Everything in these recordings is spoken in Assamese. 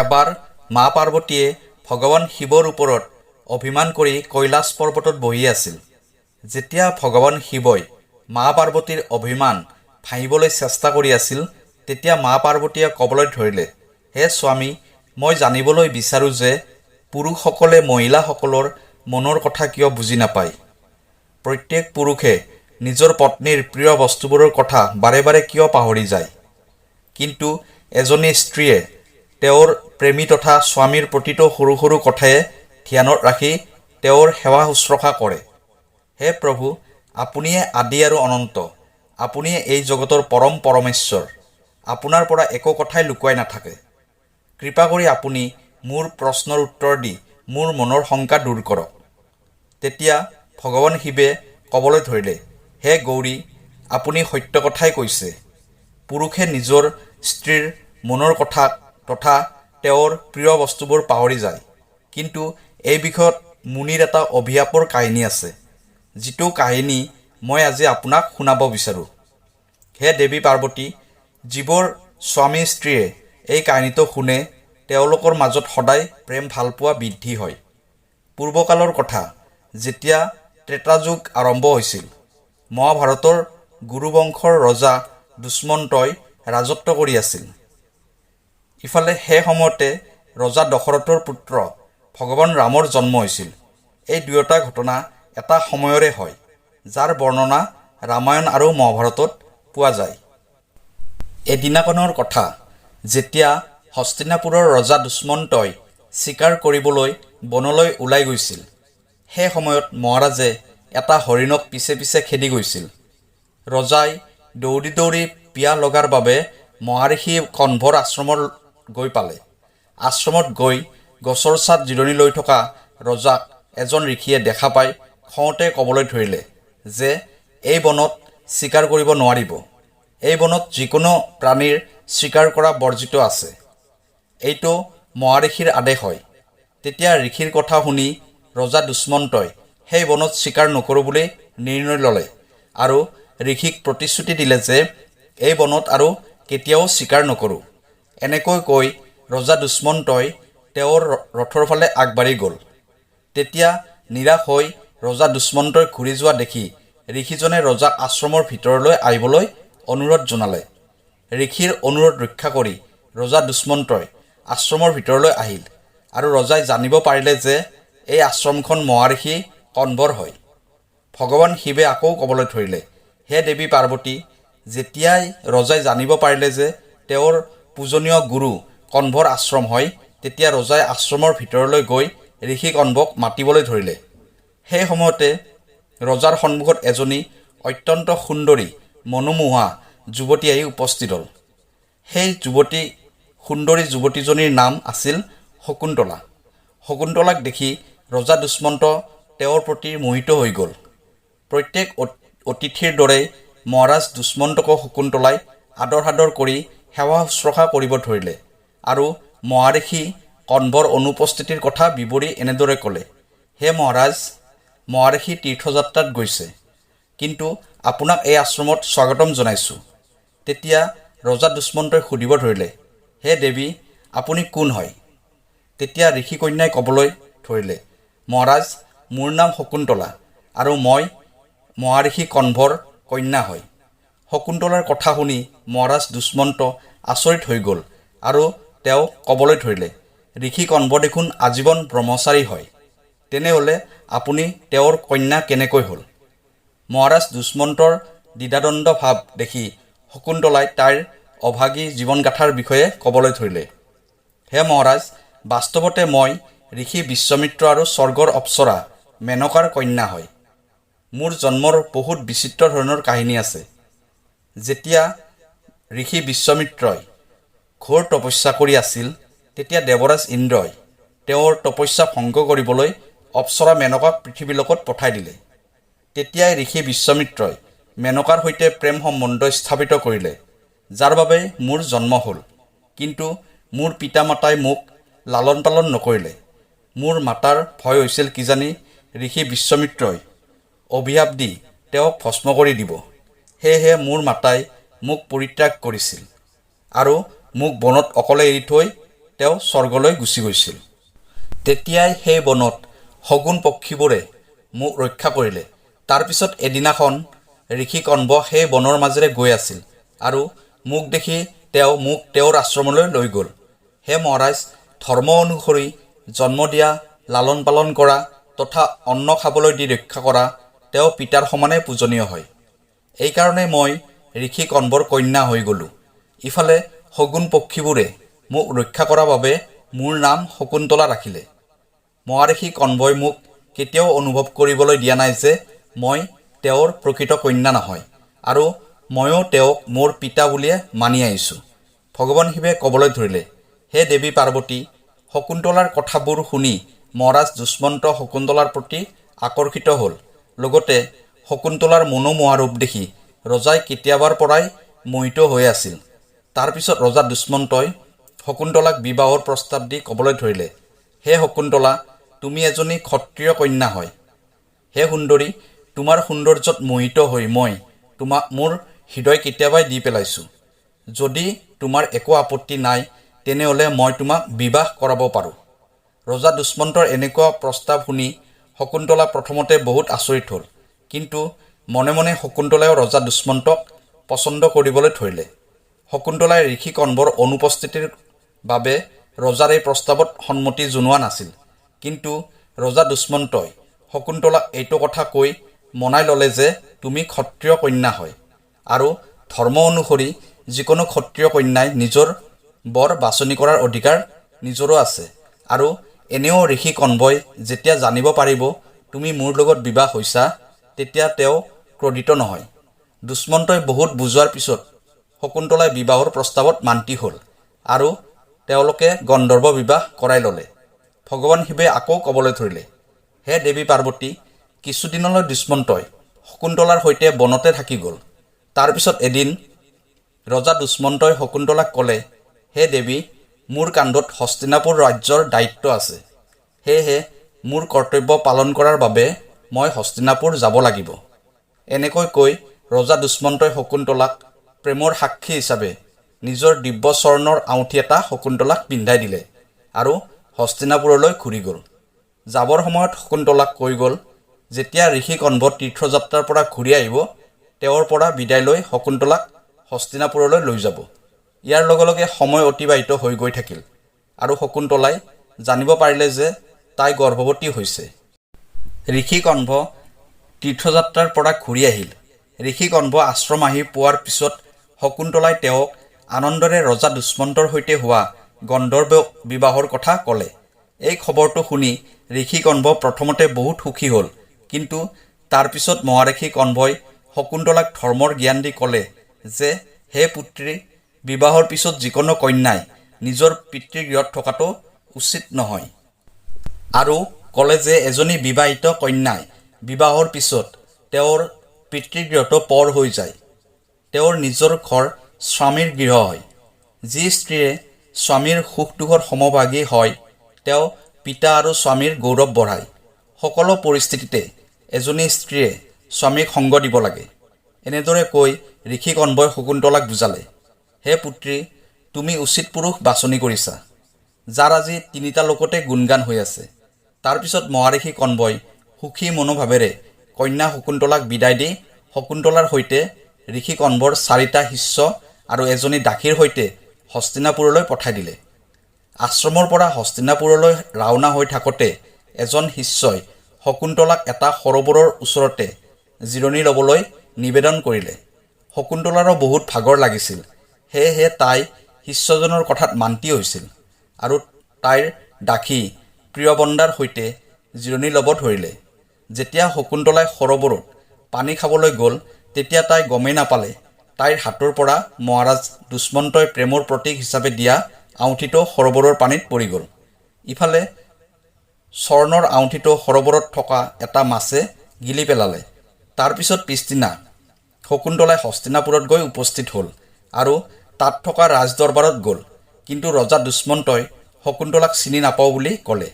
এবাৰ মা পাৰ্বতীয়ে ভগৱান শিৱৰ ওপৰত অভিমান কৰি কৈলাশ পৰ্বতত বহি আছিল। যেতিয়া ভগৱান শিৱই মা পাৰ্বতীৰ অভিমান ভাঙিবলৈ চেষ্টা কৰি আছিল, তেতিয়া মা পাৰ্বতীয়ে ক'বলৈ ধৰিলে, হে স্বামী, মই জানিবলৈ বিচাৰোঁ যে পুৰুষসকলে মহিলাসকলৰ মনৰ কথা কিয় বুজি নাপায়? প্ৰত্যেক পুৰুষে নিজৰ পত্নীৰ প্ৰিয় বস্তুবোৰৰ কথা বাৰে বাৰে কিয় পাহৰি যায়? কিন্তু এজনী স্ত্ৰীয়ে তেওঁৰ প্ৰেমী তথা স্বামীৰ প্ৰতিটো সৰু সৰু কথাই ধ্যানত ৰাখি তেওঁৰ সেৱা শুশ্ৰূষা কৰে। হে প্ৰভু, আপুনিয়ে আদি আৰু অনন্ত। আপুনিয়ে এই জগতৰ পৰম পৰমেশ্বৰ। আপোনাৰ পৰা একো কথাই লুকুৱাই নাথাকে। কৃপা কৰি আপুনি মোৰ প্ৰশ্নৰ উত্তৰ দি মোৰ মনৰ শংকা দূৰ কৰক। তেতিয়া ভগৱান শিৱে ক'বলৈ ধৰিলে, হে গৌৰী, আপুনি সত্য কথাই কৈছে। পুৰুষে নিজৰ স্ত্ৰীৰ মনৰ কথা তথা তেওঁৰ প্ৰিয় বস্তুবোৰ পাহৰি যায়। কিন্তু এই বিষয়ত মুনিৰ এটা অভিশাপৰ কাহিনী আছে, যিটো কাহিনী মই আজি আপোনাক শুনাব বিচাৰোঁ। হে দেৱী পাৰ্বতী, যিবোৰ স্বামী স্ত্ৰীয়ে এই কাহিনীটো শুনে, তেওঁলোকৰ মাজত সদায় প্ৰেম ভালপোৱা বৃদ্ধি হয়। পূৰ্বকালৰ কথা, যেতিয়া ত্ৰেতা যুগ আৰম্ভ হৈছিল, মহাভাৰতৰ গুৰুবংশৰ ৰজা দুষ্মন্তই ৰাজত্ব কৰি আছিল। ইফালে সেই সময়তে ৰজা দশৰথৰ পুত্ৰ ভগৱান ৰামৰ জন্ম হৈছিল। এই দুয়োটা ঘটনা এটা সময়ৰে হয় যাৰ বৰ্ণনা ৰামায়ণ আৰু মহাভাৰতত পোৱা যায়। এদিনাখনৰ কথা যেতিয়া হস্তিনাপুৰৰ ৰজা দুষ্মন্তই চিকাৰ কৰিবলৈ বনলৈ ওলাই গৈছিল সেই সময়ত মহাৰাজে এটা হৰিণক পিছে পিছে খেদি গৈছিল। ৰজাই দৌৰি দৌৰি পিয়াহ লগাৰ বাবে মহাৰিষি কণ্ভৰ আশ্ৰমত গৈ পালে। আশ্ৰমত গৈ গছৰ ছাঁত জিৰণি লৈ থকা ৰজাক এজন ঋষিয়ে দেখা পাই খঙতে ক'বলৈ ধৰিলে যে এই বনত চিকাৰ কৰিব নোৱাৰিব। এই বনত যিকোনো প্ৰাণীৰ চিকাৰ কৰা বৰ্জিত আছে। এইটো মহাঋষিৰ আদেশ হয়। তেতিয়া ঋষিৰ কথা শুনি ৰজা দুষ্মন্তই সেই বনত চিকাৰ নকৰোঁ বুলি নিৰ্ণয় ল'লে আৰু ঋষিক প্ৰতিশ্ৰুতি দিলে যে এই বনত আৰু কেতিয়াও চিকাৰ নকৰোঁ। এনেকৈ কৈ ৰজা দুষ্মন্তই তেওঁৰ ৰথৰ ফালে আগবাঢ়ি গ'ল। তেতিয়া নিৰাশ হৈ ৰজা দুষ্মন্তই ঘূৰি যোৱা দেখি ঋষিজনে ৰজাক আশ্ৰমৰ ভিতৰলৈ আহিবলৈ অনুৰোধ জনালে। ঋষিৰ অনুৰোধ ৰক্ষা কৰি ৰজা দুষ্মন্তই আশ্ৰমৰ ভিতৰলৈ আহিল আৰু ৰজাই জানিব পাৰিলে যে এই আশ্ৰমখন মহাঋষি কণ্বৰ হয়। ভগৱান শিৱে আকৌ ক'বলৈ ধৰিলে হে দেৱী পাৰ্বতী যেতিয়াই ৰজাই জানিব পাৰিলে যে তেওঁৰ পূজনীয় গুৰু কণ্ভৰ আশ্ৰম হয় তেতিয়া ৰজাই আশ্ৰমৰ ভিতৰলৈ গৈ ঋষি কণ্ভক মাতিবলৈ ধৰিলে। সেই সময়তে ৰজাৰ সন্মুখত এজনী অত্যন্ত সুন্দৰী মনোমোহা যুৱতী আহি উপস্থিত হ'ল। সেই যুৱতী সুন্দৰী যুৱতীজনীৰ নাম আছিল শকুন্তলা। শকুন্তলাক দেখি ৰজা দুষ্মন্ত তেওঁৰ প্ৰতি মোহিত হৈ গ'ল। প্ৰত্যেক অতিথিৰ দৰে মহাৰাজ দুষ্মন্তকো শকুন্তলাই আদৰ সাদৰ কৰি সেৱা শুশ্ৰূষা কৰিব ধৰিলে আৰু মহাৰিষি কণ্বৰ অনুপস্থিতিৰ কথা বিৱৰি এনেদৰে ক'লে, হে মহাৰাজ মহাৰিষি তীৰ্থযাত্ৰাত গৈছে, কিন্তু আপোনাক এই আশ্ৰমত স্বাগতম জনাইছোঁ। তেতিয়া ৰজা দুষ্মন্তই সুধিব ধৰিলে, হে দেৱী, আপুনি কোন হয়? তেতিয়া ঋষিকন্যাই ক'বলৈ ধৰিলে, মহাৰাজ, মোৰ নাম শকুন্তলা আৰু মই মহাৰিষি কণ্ভৰ কন্যা হয়। শকুন্তলাৰ কথা শুনি মহাৰাজ দুষ্মন্ত আচৰিত হৈ গ'ল আৰু তেওঁ ক'বলৈ ধৰিলে, ঋষি কণ্ভ দেখোন আজীৱন ব্ৰহ্মচাৰী হয়। তেনেহ'লে আপুনি তেওঁৰ কন্যা কেনেকৈ হ'ল? মহাৰাজ দুষ্মন্তৰ দ্বিধাদ্বন্দ্ব ভাৱ দেখি শকুন্তলাই তাইৰ অভাগী জীৱনগাথাৰ বিষয়ে ক'বলৈ ধৰিলে, হে মহাৰাজ, বাস্তৱতে মই ঋষি বিশ্বমিত্ৰ আৰু স্বৰ্গৰ অপ্সৰা, মেনকাৰ কন্যা হয়। মোৰ জন্মৰ বহুত বিচিত্ৰ ধৰণৰ কাহিনী আছে। যেতিয়া ঋষি বিশ্বমিত্ৰই ঘোৰ তপস্যা কৰি আছিল তেতিয়া দেৱৰাজ ইন্দ্ৰই তেওঁৰ তপস্যা ভংগ কৰিবলৈ অপ্সৰা মেনকাক পৃথিৱীলোকত পঠাই দিলে। তেতিয়াই ঋষি বিশ্বমিত্ৰই মেনকাৰ সৈতে প্ৰেম সম্বন্ধ স্থাপিত কৰিলে যাৰ বাবে মোৰ জন্ম হ'ল। কিন্তু মোৰ পিতা মাতাই মোক লালন পালন নকৰিলে। মোৰ মাতাৰ ভয় হৈছিল কিজানি ঋষি বিশ্বমিত্ৰই অভিশাপ দি তেওঁক ভস্ম কৰি দিব। সেয়েহে মোৰ মাতাই মোক পৰিত্যাগ কৰিছিল আৰু মোক বনত অকলে এৰি থৈ তেওঁ স্বৰ্গলৈ গুচি গৈছিল। তেতিয়াই সেই বনত শগুন পক্ষীবোৰে মোক ৰক্ষা কৰিলে তাৰপিছত এদিনাখন ঋষি কণ্ব সেই বনৰ মাজেৰে গৈ আছিল আৰু মোক দেখি তেওঁ মোক তেওঁৰ আশ্ৰমলৈ লৈ গ'ল। হে মহাৰাজ ধৰ্ম অনুসৰি জন্ম দিয়া লালন পালন কৰা তথা অন্ন খাবলৈ দি ৰক্ষা কৰা তেওঁ পিতাৰ সমানে পূজনীয় হয়। এইকাৰণে মই ঋষি কণ্বৰ কন্যা হৈ গ'লোঁ। ইফালে, শগুন পক্ষীবোৰে মোক ৰক্ষা কৰাৰ বাবে মোৰ নাম শকুন্তলা ৰাখিলে। মহাঋষি কণ্বই মোক কেতিয়াও অনুভৱ কৰিবলৈ দিয়া নাই যে মই তেওঁৰ প্ৰকৃত কন্যা নহয় আৰু ময়ো তেওঁক মোৰ পিতা বুলিয়ে মানি আহিছোঁ। ভগৱান শিৱে ক'বলৈ ধৰিলে, হে দেৱী পাৰ্বতী, শকুন্তলাৰ কথাবোৰ শুনি মহাৰাজ দুষ্মন্ত শকুন্তলাৰ প্ৰতি আকৰ্ষিত হ'ল। লগতে শকুন্তলাৰ মনোমোহা ৰূপ দেখি ৰজাই কেতিয়াবাৰ পৰাই মোহিত হৈ আছিল। তাৰপিছত ৰজা দুষ্মন্তই শকুন্তলাক বিবাহৰ প্ৰস্তাৱ দি ক'বলৈ ধৰিলে হে শকুন্তলা তুমি এজনী ক্ষত্ৰিয় কন্যা হয়। হে সুন্দৰী তোমাৰ সৌন্দৰ্যত মোহিত হৈ মই তোমাক মোৰ হৃদয় কেতিয়াবাই দি পেলাইছোঁ। যদি তোমাৰ একো আপত্তি নাই তেনেহ'লে মই তোমাক বিবাহ কৰাব পাৰোঁ ৰজা দুষ্মন্তৰ এনেকুৱা প্ৰস্তাৱ শুনি শকুন্তলা প্ৰথমতে বহুত আচৰিত হ'ল। কিন্তু মনে মনে শকুন্তলাইও ৰজা দুষ্মন্তক পচন্দ কৰিবলৈ ধৰিলে। শকুন্তলাই ঋষি কণ্বৰ অনুপস্থিতিৰ বাবে ৰজাৰ এই প্ৰস্তাৱত সন্মতি জনোৱা নাছিল। কিন্তু ৰজা দুষ্মন্তই শকুন্তলাক এইটো কথা কৈ মনাই ল'লে যে তুমি ক্ষত্ৰিয় কন্যা হয় আৰু ধৰ্ম অনুসৰি যিকোনো ক্ষত্ৰিয় কন্যাই নিজৰ বৰ বাছনি কৰাৰ অধিকাৰ নিজৰো আছে আৰু এনেও ঋষি কণ্বই যেতিয়া জানিব পাৰিব তুমি মোৰ লগত বিবাহ হৈছা তেতিয়া তেওঁ ক্ৰোধিত নহয়। দুষ্মন্তই বহুত বুজোৱাৰ পিছত শকুন্তলাই বিবাহৰ প্ৰস্তাৱত মান্তি হ'ল আৰু তেওঁলোকে গন্ধৰ্ব বিবাহ কৰাই ল'লে। ভগৱান শিৱে আকৌ ক'বলৈ ধৰিলে, হে দেৱী পাৰ্বতী, কিছুদিনলৈ দুষ্মন্তই শকুন্তলাৰ সৈতে বনতে থাকি গ'ল। তাৰপিছত এদিন ৰজা দুষ্মন্তই শকুন্তলাক ক'লে, হে দেৱী, মোৰ কান্ধত হস্তিনাপুৰ ৰাজ্যৰ দায়িত্ব আছে। সেয়েহে মোৰ কৰ্তব্য পালন কৰাৰ বাবে মই হস্তিনাপুৰ যাব লাগিব। এনেকৈ কৈ ৰজা দুষ্মন্তই শকুন্তলাক প্ৰেমৰ সাক্ষী হিচাপে নিজৰ দিব্য স্বৰ্ণৰ আঙুঠি এটা শকুন্তলাক পিন্ধাই দিলে আৰু হস্তিনাপুৰলৈ ঘূৰি গ'ল। যাবৰ সময়ত শকুন্তলাক কৈ গ'ল যেতিয়া ঋষি কণ্ভ তীৰ্থযাত্ৰাৰ পৰা ঘূৰি আহিব তেওঁৰ পৰা বিদায় লৈ শকুন্তলাক হস্তিনাপুৰলৈ লৈ যাব। ইয়াৰ লগে লগে সময় অতিবাহিত হৈ গৈ থাকিল আৰু শকুন্তলাই জানিব পাৰিলে যে তাই গৰ্ভৱতী হৈছে। ঋষি কণ্ভ তীৰ্থযাত্ৰাৰ পৰা ঘূৰি আহিল। ঋষি কণ্ভ আশ্ৰম আহি পোৱাৰ পিছত শকুন্তলাই তেওঁক আনন্দৰে ৰজা দুষ্মন্তৰ সৈতে হোৱা গন্ধৰ্ব বিবাহৰ কথা ক'লে। এই খবৰটো শুনি ঋষি কণ্ভ প্ৰথমতে বহুত সুখী হ'ল। কিন্তু তাৰপিছত মহাঋষি কণ্ভই শকুন্তলাক ধৰ্মৰ জ্ঞান দি ক'লে যে হে পুত্ৰী বিবাহৰ পিছত যিকোনো কন্যাই নিজৰ পিতৃগৃহত থকাটো উচিত নহয়। আৰু ক'লে যে এজনী বিবাহিত কন্যাই। বিবাহৰ পিছত তেওঁৰ পিতৃগৃহটো পৰ হৈ যায়। তেওঁৰ নিজৰ ঘৰ স্বামীৰ গৃহ হয়। যি স্ত্ৰীয়ে স্বামীৰ সুখ দুখৰ সমভাগী হয় তেওঁ পিতা আৰু স্বামীৰ গৌৰৱ বঢ়ায়। সকলো পৰিস্থিতিতে এজনী স্ত্ৰীয়ে স্বামীক সংগ দিব লাগে। এনেদৰে কৈ ঋষি কণ্বই শকুন্তলাক বুজালে হে পুত্ৰী তুমি উচিত পুৰুষ বাছনি কৰিছা যাৰ আজি তিনিটা লোকতে গুণগান হৈ আছে। তাৰপিছত মহাঋষি কণ্বই সুখী মনোভাৱেৰে কন্যা শকুন্তলাক বিদায় দি শকুন্তলাৰ সৈতে ঋষি কণ্বৰ চাৰিটা শিষ্য আৰু এজনী দাসীৰ সৈতে হস্তিনাপুৰলৈ পঠাই দিলে। আশ্ৰমৰ পৰা হস্তিনাপুৰলৈ ৰাওনা হৈ থাকোঁতে এজন শিষ্যই শকুন্তলাক এটা সৰোবৰৰ ওচৰতে জিৰণি ল'বলৈ নিবেদন কৰিলে। শকুন্তলাৰো বহুত ভাগৰ লাগিছিল। সেয়েহে তাই শিষ্যজনৰ কথাত মান্তি হৈছিল আৰু তাইৰ দাসী প্ৰিয়বন্দাৰ সৈতে জিৰণি ল'ব ধৰিলে। যেতিয়া শকুন্তলাই সৰোবৰত পানী খাবলৈ গ'ল তেতিয়া তাই গমেই নাপালে। তাইৰ হাতৰ পৰা মহাৰাজ দুষ্মন্তই প্ৰেমৰ প্ৰতীক হিচাপে দিয়া আঙুঠিটো সৰোবৰৰ পানীত পৰি গ'ল। ইফালে স্বৰ্ণৰ আঙুঠিটো সৰোবৰত থকা এটা মাছে গিলি পেলালে। তাৰপিছত পিছদিনা শকুন্তলাই হস্তিনাপুৰত গৈ উপস্থিত হ'ল আৰু তাত থকা ৰাজদৰবাৰত গ'ল। কিন্তু ৰজা দুষ্মন্তই শকুন্তলাক চিনি নাপাওঁ বুলি ক'লে।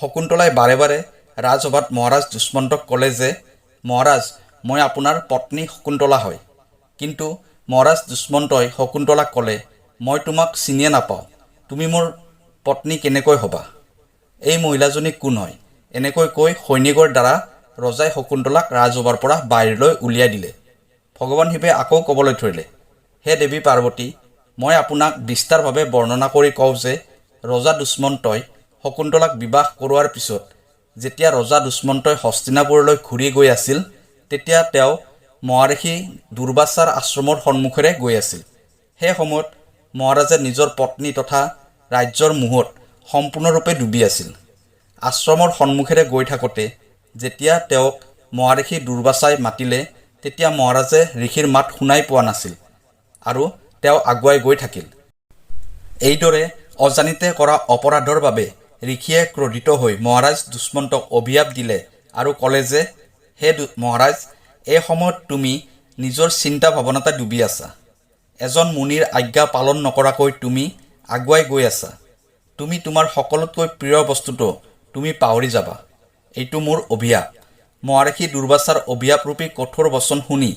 শকুন্তলাই বাৰে বাৰে ৰাজসভাত মহাৰাজ দুষ্মন্তক ক'লে যে মহাৰাজ মই আপোনাৰ পত্নী শকুন্তলা হয়। কিন্তু মহাৰাজ দুষ্মন্তই শকুন্তলাক ক'লে মই তোমাক চিনিয়ে নাপাওঁ। তুমি মোৰ পত্নী কেনেকৈ হ'বা? এই মহিলাজনী কোন হয়? এনেকৈ কৈ সৈনিকৰ দ্বাৰা ৰজাই শকুন্তলাক ৰাজসভাৰ পৰা বাহিৰলৈ উলিয়াই দিলে। ভগৱান শিৱে আকৌ ক'বলৈ ধৰিলে হে দেৱী পাৰ্বতী মই আপোনাক বিস্তাৰভাৱে বৰ্ণনা কৰি কওঁ যে ৰজা দুষ্মন্তই শকুন্তলাক বিবাহ কৰোৱাৰ পিছত যেতিয়া ৰজা দুষ্মন্তই হস্তিনাপুৰলৈ ঘূৰি গৈ আছিল তেতিয়া তেওঁ মহাৰিষি দুৰ্বাচাৰ আশ্ৰমৰ সন্মুখেৰে গৈ আছিল। সেই সময়ত মহাৰাজে নিজৰ পত্নী তথা ৰাজ্যৰ মোহত সম্পূৰ্ণৰূপে ডুবি আছিল। আশ্ৰমৰ সন্মুখেৰে গৈ থাকোঁতে যেতিয়া তেওঁক মহাৰিষি দুৰ্বাচাই মাতিলে তেতিয়া মহাৰাজে ঋষিৰ মাত শুনাই পোৱা নাছিল আৰু তেওঁ আগুৱাই গৈ থাকিল। এইদৰে অজানিতে কৰা অপৰাধৰ বাবে ঋষিয়ে ক্ৰোধিত হৈ মহাৰাজ দুষ্মন্তক অভিশাপ দিলে আৰু ক'লে যে, হে মহাৰাজ, এই সময়ত তুমি নিজৰ চিন্তা ভাৱনাতে ডুবি আছা। এজন মুনিৰ আজ্ঞা পালন নকৰাকৈ তুমি আগুৱাই গৈ আছা। তুমি তোমাৰ সকলোতকৈ প্ৰিয় বস্তুটো তুমি পাহৰি যাবা। এইটো মোৰ অভিশাপ। মহাৰিষি দুৰ্বাচাৰ অভিশাপৰূপী কঠোৰ বচন শুনি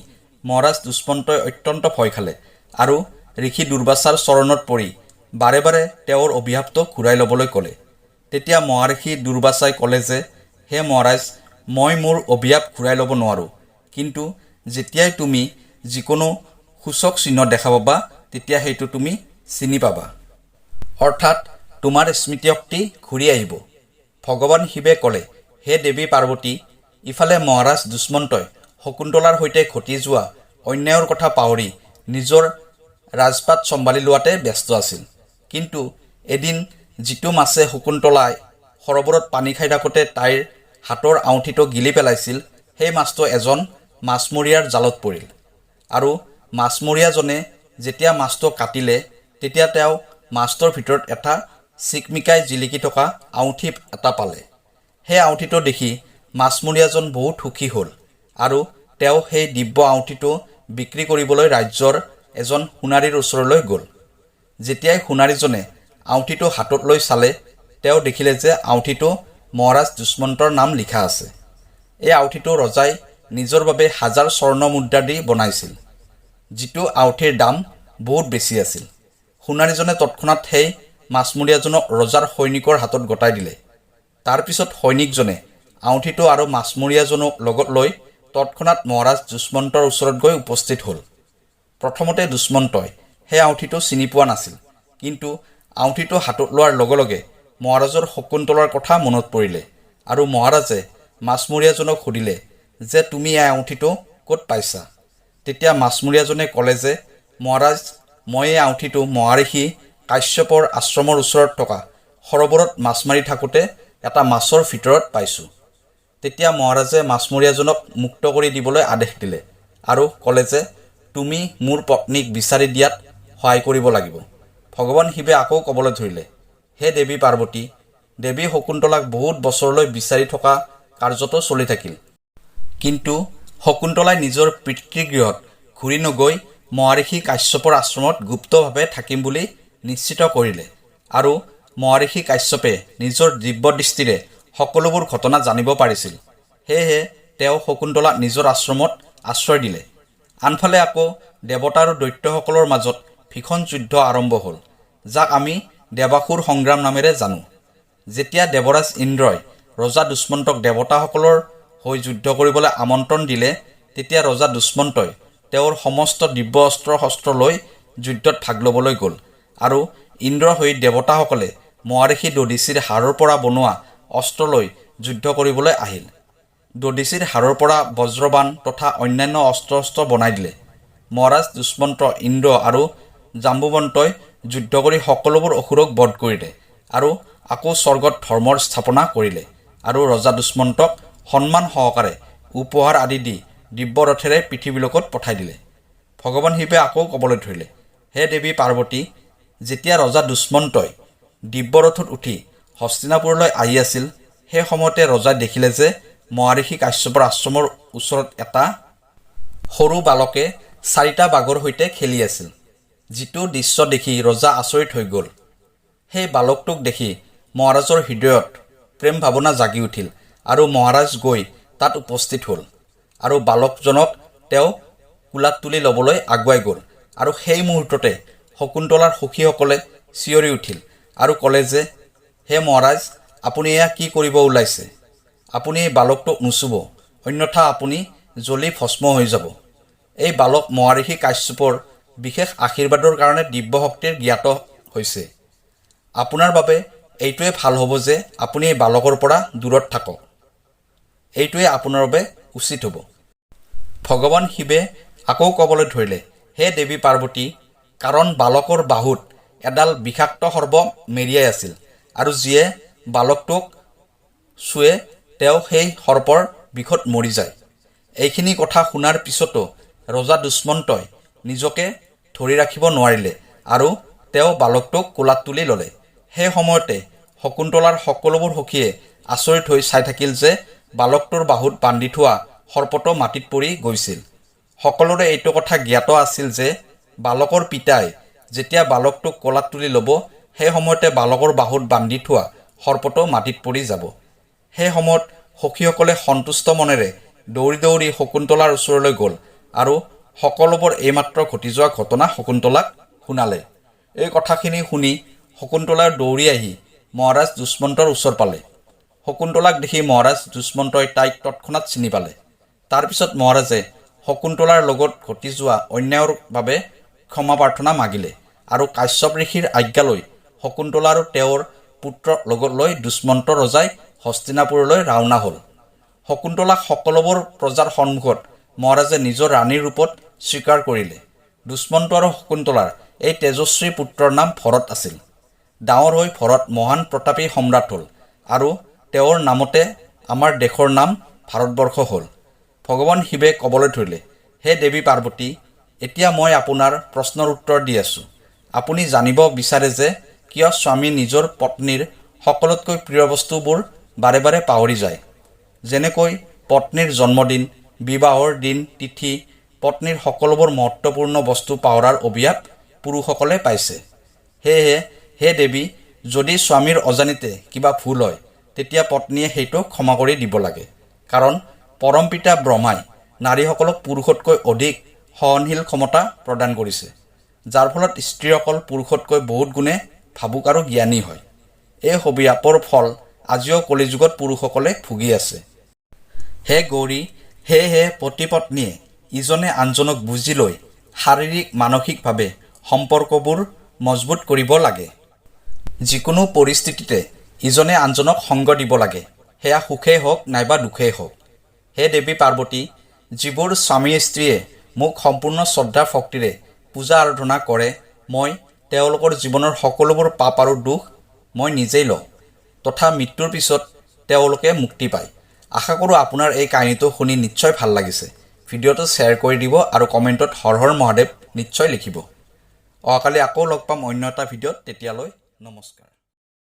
মহাৰাজ দুষ্মন্তই অত্যন্ত ভয় খালে আৰু ঋষি দুৰ্বাচাৰ চৰণত পৰি বাৰে বাৰে তেওঁৰ অভিশাপটো ঘূৰাই ল'বলৈ ক'লে। তেতিয়া মহাৰিষি দুৰ্বাচাই ক'লে যে, হে মহাৰাজ, মই মোৰ অভিশাপ ঘূৰাই ল'ব নোৱাৰোঁ। কিন্তু যেতিয়াই তুমি যিকোনো সূচক চিহ্ন দেখা পাবা তেতিয়া সেইটো তুমি চিনি পাবা। অৰ্থাৎ তোমাৰ স্মৃতিশক্তি ঘূৰি আহিব। ভগৱান শিৱে ক'লে, হে দেৱী পাৰ্বতী, ইফালে মহাৰাজ দুষ্মন্তই শকুন্তলাৰ সৈতে ঘটি যোৱা অন্যায়ৰ কথা পাহৰি নিজৰ ৰাজপাত চম্ভালি লোৱাতে ব্যস্ত আছিল। কিন্তু এদিন যিটো মাছে শকুন্তলাই সৰোবৰত পানী খাই থাকোঁতে তাইৰ হাতৰ আঙুঠিটো গিলি পেলাইছিল, সেই মাছটো এজন মাছমৰীয়াৰ জালত পৰিল। আৰু মাছমৰীয়াজনে যেতিয়া মাছটো কাটিলে, তেতিয়া তেওঁ মাছটোৰ ভিতৰত এটা চিকমিকাই জিলিকি থকা আঙুঠি এটা পালে। সেই আঙুঠিটো দেখি মাছমৰীয়াজন বহুত সুখী হ'ল আৰু তেওঁ সেই দিব্য আঙুঠিটো বিক্ৰী কৰিবলৈ ৰাজ্যৰ এজন সোণাৰীৰ ওচৰলৈ গ'ল। যেতিয়াই সোণাৰীজনে আঙুঠিটো হাতত লৈ চালে, তেওঁ দেখিলে যে আঙুঠিটো মহাৰাজ দুষ্মন্তৰ নাম লিখা আছে। এই আঙুঠিটো ৰজাই নিজৰ বাবে হাজাৰ স্বৰ্ণ মুদ্ৰা দি বনাইছিল, যিটো আউঠিৰ দাম বহুত বেছি আছিল। সোণাৰীজনে তৎক্ষণাত সেই মাছমৰীয়াজনক ৰজাৰ সৈনিকৰ হাতত গতাই দিলে। তাৰপিছত সৈনিকজনে আউঠিটো আৰু মাছমৰীয়াজনক লগত লৈ তৎক্ষণাত মহাৰাজ দুষ্মন্তৰ ওচৰত গৈ উপস্থিত হ'ল। প্ৰথমতে দুষ্মন্তই সেই আউঠিটো চিনি পোৱা নাছিল, কিন্তু আউঠিটো হাতত লোৱাৰ লগে লগে মহাৰাজৰ শকুন্তলাৰ কথা মনত পৰিলে আৰু মহাৰাজে মাছমৰীয়াজনক সুধিলে যে তুমি এই আউঠিটো ক'ত পাইছা? তেতিয়া মাছমৰীয়াজনে ক'লে যে মহাৰাজ মই এই আউঠিটো মহাৰিষি কাশ্যপৰ আশ্ৰমৰ ওচৰত থকা সৰোবৰত মাছ মাৰি থাকোঁতে এটা মাছৰ ভিতৰত পাইছোঁ। তেতিয়া মহাৰাজে মাছমৰীয়াজনক মুক্ত কৰি দিবলৈ আদেশ দিলে আৰু ক'লে যে তুমি মোৰ পত্নীক বিচাৰি দিয়াত সহায় কৰিব লাগিব। ভগৱান শিৱে আকৌ ক'বলৈ ধৰিলে হে দেৱী পাৰ্বতী দেৱী শকুন্তলাক বহুত বছৰলৈ বিচাৰি থকা কাৰ্যটো চলি থাকিল। কিন্তু শকুন্তলাই নিজৰ পিতৃগৃহত ঘূৰি নগৈ মহাৰিষি কাশ্যপৰ আশ্ৰমত গুপ্তভাৱে থাকিম বুলি নিশ্চিত কৰিলে আৰু মহাৰিষি কাশ্যপে নিজৰ দিব্য দৃষ্টিৰে সকলোবোৰ ঘটনা জানিব পাৰিছিল। সেয়েহে তেওঁ শকুন্তলাক নিজৰ আশ্ৰমত আশ্ৰয় দিলে। আনফালে আকৌ দেৱতা আৰু দৈত্যসকলৰ মাজত ভীষণ যুদ্ধ আৰম্ভ হ'ল। যাক আমি দেৱাসুৰ সংগ্ৰাম নামেৰে জানো। যেতিয়া দেৱৰাজ ইন্দ্ৰই ৰজা দুষ্মন্তক দেৱতাসকলৰ হৈ যুদ্ধ কৰিবলৈ আমন্ত্ৰণ দিলে তেতিয়া ৰজা দুষ্মন্তই তেওঁৰ সমস্ত দিব্য অস্ত্ৰ শস্ত্ৰ লৈ যুদ্ধত ভাগ ল'বলৈ গ'ল আৰু ইন্দ্ৰৰ হৈ দেৱতাসকলে মহাৰিষি দধিচিৰ হাড়ৰ পৰা বনোৱা অস্ত্ৰ লৈ যুদ্ধ কৰিবলৈ আহিল। দধিচিৰ হাড়ৰ পৰা বজ্ৰবাণ তথা অন্যান্য অস্ত্ৰ শস্ত্ৰ বনাই দিলে। মহাৰাজ দুষ্মন্ত ইন্দ্ৰ আৰু জাম্বুবন্তই যুদ্ধ কৰি সকলোবোৰ অসুৰক বধ কৰিলে আৰু আকৌ স্বৰ্গত ধৰ্মৰ স্থাপনা কৰিলে আৰু ৰজা দুষ্মন্তক সন্মান সহকাৰে উপহাৰ আদি দি দিব্য ৰথেৰে পৃথিৱীলোকত পঠাই দিলে। ভগৱান শিৱে আকৌ ক'বলৈ ধৰিলে হে দেৱী পাৰ্বতী যেতিয়া ৰজা দুষ্মন্তই দিব্যৰথত উঠি হস্তিনাপুৰলৈ আহি আছিল সেই সময়তে ৰজাই দেখিলে যে মহাৰিষি কাশ্যপৰ আশ্ৰমৰ ওচৰত এটা সৰু বালকে চাৰিটা বাঘৰ সৈতে খেলি আছিল। যিটো দৃশ্য দেখি ৰজা আচৰিত হৈ গ'ল। সেই বালকটোক দেখি মহাৰাজৰ হৃদয়ত প্ৰেম ভাৱনা জাগি উঠিল আৰু মহাৰাজ গৈ তাত উপস্থিত হ'ল আৰু বালকজনক তেওঁ কোলাত তুলি ল'বলৈ আগুৱাই গ'ল আৰু সেই মুহূৰ্ততে শকুন্তলাৰ সখীসকলে চিঞৰি উঠিল আৰু ক'লে যে হে মহাৰাজ আপুনি এয়া কি কৰিব ওলাইছে? আপুনি এই বালকটোক নুচুব অন্যথা আপুনি জ্বলি ভস্ম হৈ যাব। এই বালক মহাৰিষি কাশ্যপৰ বিশেষ আশীৰ্বাদৰ কাৰণে দিব্য শক্তিৰ জ্ঞাত হৈছে। আপোনাৰ বাবে এইটোৱে ভাল হ'ব যে আপুনি এই বালকৰ পৰা দূৰত থাকক। এইটোৱে আপোনাৰ বাবে উচিত হ'ব। ভগৱান শিৱে আকৌ ক'বলৈ ধৰিলে হে দেৱী পাৰ্বতী কাৰণ বালকৰ বাহুত এডাল বিষাক্ত সৰ্প মেৰিয়াই আছিল আৰু যিয়ে বালকটোক চুৱে তেওঁ সেই সৰ্পৰ বিষত মৰি যায়। এইখিনি কথা শুনাৰ পিছতো ৰজা দুষ্মন্তই নিজকে ধৰি ৰাখিব নোৱাৰিলে আৰু তেওঁ বালকটোক কোলাত তুলি ল'লে। সেই সময়তে শকুন্তলাৰ সকলোবোৰ সখীয়ে আচৰিত হৈ চাই থাকিল যে বালকটোৰ বাহুত বান্ধি থোৱা সৰ্পটো মাটিত পৰি গৈছিল। সকলোৰে এইটো কথা জ্ঞাত আছিল যে বালকৰ পিতাই যেতিয়া বালকটোক কোলাত তুলি ল'ব সেই সময়তে বালকৰ বাহুত বান্ধি থোৱা সৰ্পটো মাটিত পৰি যাব। সেই সময়ত সখীসকলে সন্তুষ্ট মনেৰে দৌৰি দৌৰি শকুন্তলাৰ ওচৰলৈ গ'ল আৰু সকলোবোৰ এইমাত্ৰ ঘটি যোৱা ঘটনা শকুন্তলাক শুনালে। এই কথাখিনি শুনি শকুন্তলাই দৌৰি আহি মহাৰাজ দুষ্মন্তৰ ওচৰ পালে। শকুন্তলাক দেখি মহাৰাজ দুষ্মন্তই তাইক তৎক্ষণাত চিনি পালে। তাৰপিছত মহাৰাজে শকুন্তলাৰ লগত ঘটি যোৱা অন্যায়ৰ বাবে ক্ষমা প্ৰাৰ্থনা মাগিলে আৰু কাশ্যপ ঋষিৰ আজ্ঞা লৈ শকুন্তলা আৰু তেওঁৰ পুত্ৰক লগত লৈ দুষ্মন্ত ৰজাই হস্তিনাপুৰলৈ ৰাওনা হ'ল। শকুন্তলাক সকলোবোৰ প্ৰজাৰ সন্মুখত মহাৰাজে নিজৰ ৰাণীৰ ৰূপত স্বীকাৰ কৰিলে। দুষ্মন্ত আৰু শকুন্তলাৰ এই তেজস্বী পুত্ৰৰ নাম ভৰত আছিল। ডাঙৰ হৈ ভৰত মহান প্ৰতাপী সম্ৰাট হ'ল আৰু তেওঁৰ নামতে আমাৰ দেশৰ নাম ভাৰতবৰ্ষ হ'ল। ভগৱান শিৱে ক'বলৈ ধৰিলে হে দেৱী পাৰ্বতী এতিয়া মই আপোনাৰ প্ৰশ্নৰ উত্তৰ দি আছোঁ। আপুনি জানিব বিচাৰে যে কিয় স্বামী নিজৰ পত্নীৰ সকলোতকৈ প্ৰিয় বস্তুবোৰ বাৰে বাৰে পাহৰি যায়। যেনেকৈ পত্নীৰ জন্মদিন বিবাহৰ দিন তিথি পত্নীৰ সকলোবোৰ মহত্বপূৰ্ণ বস্তু পাহৰাৰ অভিয়াপ পুৰুষসকলে পাইছে। সেয়েহে হে দেৱী যদি স্বামীৰ অজানিতে কিবা ভুল হয় তেতিয়া পত্নীয়ে সেইটো ক্ষমা কৰি দিব লাগে। কাৰণ পৰম পিতা ব্ৰহ্মাই নাৰীসকলক পুৰুষতকৈ অধিক সহনশীল ক্ষমতা প্ৰদান কৰিছে যাৰ ফলত স্ত্ৰীসকল পুৰুষতকৈ বহুত গুণে ভাবুক আৰু জ্ঞানী হয়। এই অভিশাপৰ ফল আজিও কলিযুগত পুৰুষসকলে ভুগি আছে। হে গৌৰী সেয়েহে পতি পত্নীয়ে ইজনে আনজনক বুজি লৈ শাৰীৰিক, মানসিকভাৱে সম্পৰ্কবোৰ মজবুত কৰিব লাগে। যিকোনো পৰিস্থিতিতে ইজনে আনজনক সংগ দিব লাগে। সেয়া সুখেই হওক নাইবা দুখেই হওক। হে দেৱী পাৰ্বতী, যিবোৰ স্বামী স্ত্ৰীয়ে মোক সম্পূৰ্ণ শ্ৰদ্ধা ভক্তিৰে পূজা আৰাধনা কৰে, মই তেওঁলোকৰ জীৱনৰ সকলোবোৰ পাপ আৰু দুখ মই নিজেই লওঁ। তথা মৃত্যুৰ পিছত তেওঁলোকে মুক্তি পায়। আশা কৰোঁ আপোনাৰ এই কাহিনীটো শুনি নিশ্চয় ভালো লাগিছে। ভিডিঅ'টো শ্বেয়াৰ কৰি দিব আৰু কমেণ্টত হৰ হৰ মহাদেৱ নিশ্চয় লিখিব। অহাকালি আকৌ লগ পাম অন্য এটা ভিডিঅ'ত। তেতিয়ালৈ নমস্কাৰ।